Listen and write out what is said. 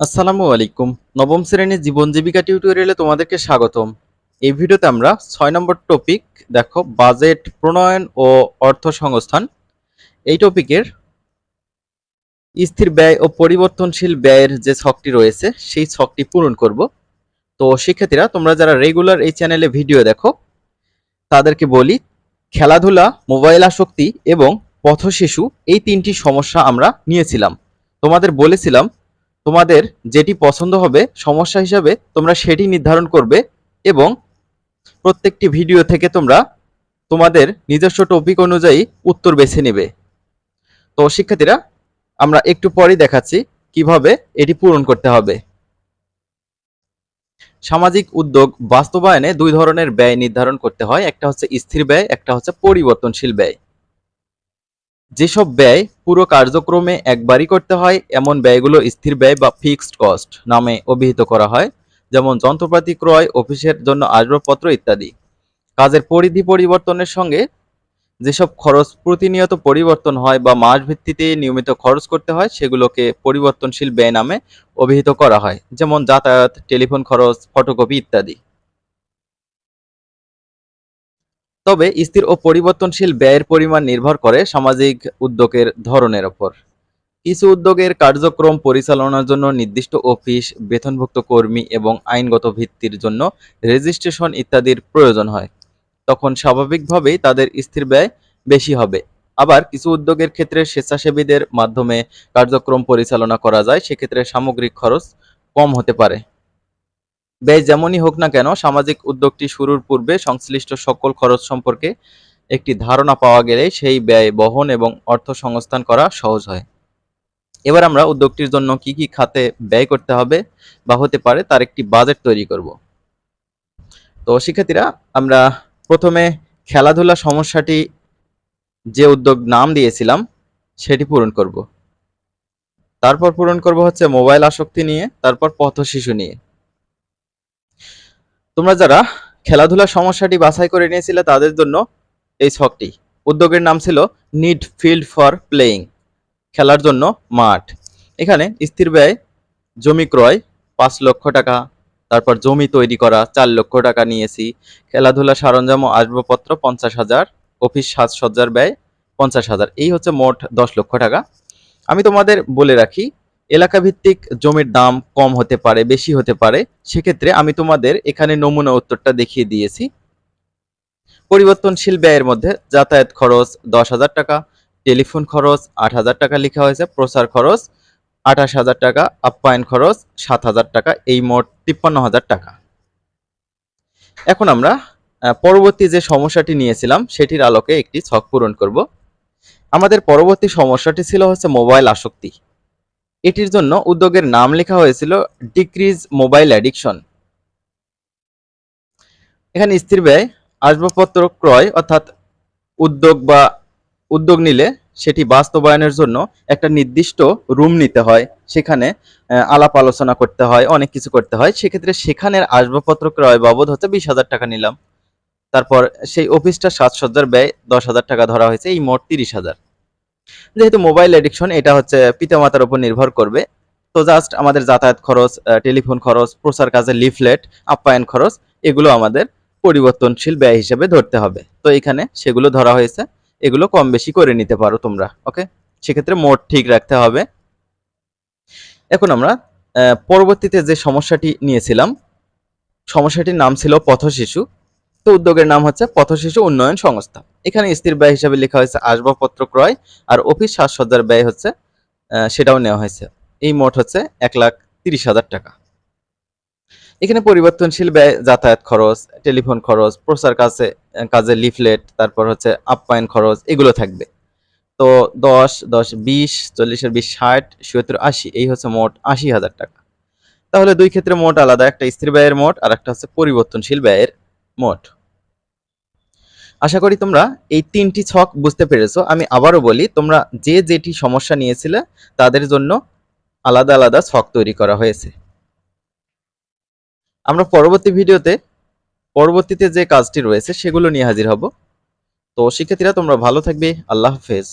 আসসালামু আলাইকুম। নবম শ্রেণির জীবন জীবিকা টিউটোরিয়ালে তোমাদেরকে স্বাগতম। এই ভিডিওতে আমরা ছয় নম্বর টপিক দেখো বাজেট প্রণয়ন ও অর্থ সংস্থান। এই টপিকের স্থির ব্যয় ও পরিবর্তনশীল ব্যয়ের যে ছকটি রয়েছে, সেই ছকটি পূরণ করব। তো শিক্ষার্থীরা, তোমরা যারা রেগুলার এই চ্যানেলে ভিডিও দেখো, তাদেরকে বলি, খেলাধুলা মোবাইল আসক্তি এবং পথশিশু, এই তিনটি সমস্যা আমরা নিয়েছিলাম। তোমাদের বলেছিলাম তোমাদের যেটি পছন্দ হবে, সমস্যা হিসাবে তোমরা সেটি নির্ধারণ করবে এবং প্রত্যেকটি ভিডিও থেকে তোমরা তোমাদের নিজস্ব টপিক অনুযায়ী উত্তর বেছে নেবে। তো শিক্ষার্থীরা, আমরা একটু পরেই দেখাচ্ছি কীভাবে এটি পূরণ করতে হবে। সামাজিক উদ্যোগ বাস্তবায়নে দুই ধরনের ব্যয় নির্ধারণ করতে হয়, একটা হচ্ছে স্থির ব্যয়, একটা হচ্ছে পরিবর্তনশীল ব্যয়। যেসব ব্যয় পুরো কার্যক্রমে একবারই করতে হয়, এমন ব্যয়গুলো স্থির ব্যয় বা ফিক্সড কস্ট নামে অভিহিত করা হয়, যেমন যন্ত্রপাতি ক্রয়, অফিসের জন্য আসবাবপত্র ইত্যাদি। কাজের পরিধি পরিবর্তনের সঙ্গে যেসব খরচ প্রতিনিয়ত পরিবর্তন হয় বা মাস ভিত্তিতে নিয়মিত খরচ করতে হয়, সেগুলোকে পরিবর্তনশীল ব্যয় নামে অভিহিত করা হয়, যেমন যাতায়াত, টেলিফোন খরচ, ফটোকপি ইত্যাদি। তবে স্থির ও পরিবর্তনশীল ব্যয়ের পরিমাণ নির্ভর করে সামাজিক উদ্যোগের ধরনের ওপর। কিছু উদ্যোগের কার্যক্রম পরিচালনার জন্য নির্দিষ্ট অফিস, বেতনভুক্ত কর্মী এবং আইনগত ভিত্তির জন্য রেজিস্ট্রেশন ইত্যাদির প্রয়োজন হয়। তখন স্বাভাবিকভাবেই তাদের স্থির ব্যয় বেশি হবে। আবার কিছু উদ্যোগের ক্ষেত্রে স্বেচ্ছাসেবীদের মাধ্যমে কার্যক্রম পরিচালনা করা যায়, সেক্ষেত্রে সামগ্রিক খরচ কম হতে পারে। ব্যয় যেমনই হোক না কেন, সামাজিক উদ্যোগটি শুরুর পূর্বে সংশ্লিষ্ট সকল খরচ সম্পর্কে একটি ধারণা পাওয়া গেলে সেই ব্যয় বহন এবং অর্থ সংস্থান করা সহজ হয়। এবার আমরা উদ্যোগটির জন্য কি কি খাতে ব্যয় করতে হবে বা হতে পারে তার একটি বাজেট তৈরি করব। তো শিক্ষার্থীরা, আমরা প্রথমে খেলাধুলা সমস্যাটি যে উদ্যোগ নাম দিয়েছিলাম, সেটি পূরণ করব। তারপর পূরণ করব হচ্ছে মোবাইল আসক্তি নিয়ে, তারপর পথ শিশু নিয়ে। তোমরা যারা খেলাধুলার সমস্যাটি বাছাই করে নিয়েছিলে তাদের জন্য এই ছকটি। উদ্যোগের নাম ছিল নিড ফিল্ড ফর প্লেয়িং খেলার জন্য মাঠ। এখানে স্থির ব্যয়, জমি ক্রয়, পাঁচ লক্ষ টাকা, তারপর জমি তৈরি করা, চার লক্ষ টাকা নিয়েছি খেলাধুলা সরঞ্জাম ও আসবাবপত্র পঞ্চাশ হাজার, অফিস সাজসজ্জার ব্যয় পঞ্চাশ হাজার, এই হচ্ছে মোট দশ লক্ষ টাকা। আমি তোমাদের বলে রাখি এলাকা ভিত্তিক জমির দাম কম হতে পারে, বেশি হতে পারে, সেক্ষেত্রে আমি তোমাদের এখানে নমুনা উত্তরটা দেখিয়ে দিয়েছি। পরিবর্তনশীল ব্যয়ের মধ্যে যাতায়াত খরচ দশ হাজার টাকা, টেলিফোন খরচ আট হাজার টাকা লেখা হয়েছে, প্রচার খরচ আঠাশ হাজার টাকা, আপ্যায়ন খরচ সাত হাজার টাকা, এই মোট তিপ্পান্ন হাজার টাকা। এখন আমরা পরবর্তী যে সমস্যাটি নিয়েছিলাম, সেটির আলোকে একটি ছক পূরণ করব। আমাদের পরবর্তী সমস্যাটি ছিল হচ্ছে মোবাইল আসক্তি। এটির জন্য উদ্যোগের নাম লেখা হয়েছিল ডিক্রিজ মোবাইল অ্যাডিকশন। এখানে স্থির ব্যয়, আসবাবপত্র ক্রয় অর্থাৎ উদ্যোগ বা উদ্যোগ নিলে সেটি বাস্তবায়নের জন্য একটা নির্দিষ্ট রুম নিতে হয়। সেখানে আলাপ আলোচনা করতে হয়, অনেক কিছু করতে হয়। সেক্ষেত্রে সেখানের আসবাবপত্র ক্রয় বাবদ হচ্ছে বিশ হাজার টাকা নিলাম। তারপর সেই অফিসটা সাজসজ্জার ব্যয় দশ হাজার টাকা ধরা হয়েছে, এই মোট তিরিশ হাজার। যেহেতু মোবাইল এডিকশন এটা হচ্ছে পিতামাতার উপর নির্ভর করবে। তো জাস্ট আমাদের যাতায়াত খরচ টেলিফোন খরচ, প্রচার কাজে লিফলেট আপ্যায়ন খরচ, এগুলো আমাদের পরিবর্তনশীল ব্যয় হিসেবে ধরতে হবে। তো এখানে সেগুলো ধরা হয়েছে। এগুলো কম বেশি করে নিতে পারো তোমরা ওকে সেক্ষেত্রে মোট ঠিক রাখতে হবে। এখন আমরা পরবর্তীতে যে সমস্যাটি নিয়েছিলাম, সমস্যাটির নাম ছিল পথশিশু। তো উদ্যোগের নাম হচ্ছে পথশিশু উন্নয়ন সংস্থা। এখানে স্থির ব্যয় হিসাবে লেখা হয়েছে আসবাবপত্র ক্রয় আর অফিস সাজসজ্জার ব্যয় হচ্ছে সেটাও নেওয়া হয়েছে। এই মোট হচ্ছে এক লাখ তিরিশ হাজার টাকা। এখানে পরিবর্তনশীল ব্যয়, যাতায়াত খরচ, টেলিফোন খরচ, প্রচার কাজে কাজে লিফলেট, তারপর হচ্ছে আপ্যায়ন খরচ, এগুলো থাকবে। তো দশ দশ, বিশ, চল্লিশের বিশ, ষাট, সত্তর, আশি, এই হচ্ছে মোট আশি হাজার টাকা। তাহলে দুই ক্ষেত্রে মোট আলাদা, একটা স্থির ব্যয়ের মোট আর একটা হচ্ছে পরিবর্তনশীল ব্যয়ের মোট। আশা করি তোমরা এই তিনটি ছক বুঝতে পেরেছ। আমি আবারও বলি, তোমরা যে যেটি সমস্যা নিয়েছিলে, তাদের জন্য আলাদা আলাদা ছক তৈরি করা হয়েছে। আমরা পরবর্তী ভিডিওতে, পরবর্তীতে যে কাজটি রয়েছে, সেগুলো নিয়ে হাজির হব। তো শিক্ষার্থীরা, তোমরা ভালো থাকবে। আল্লাহ হাফেজ।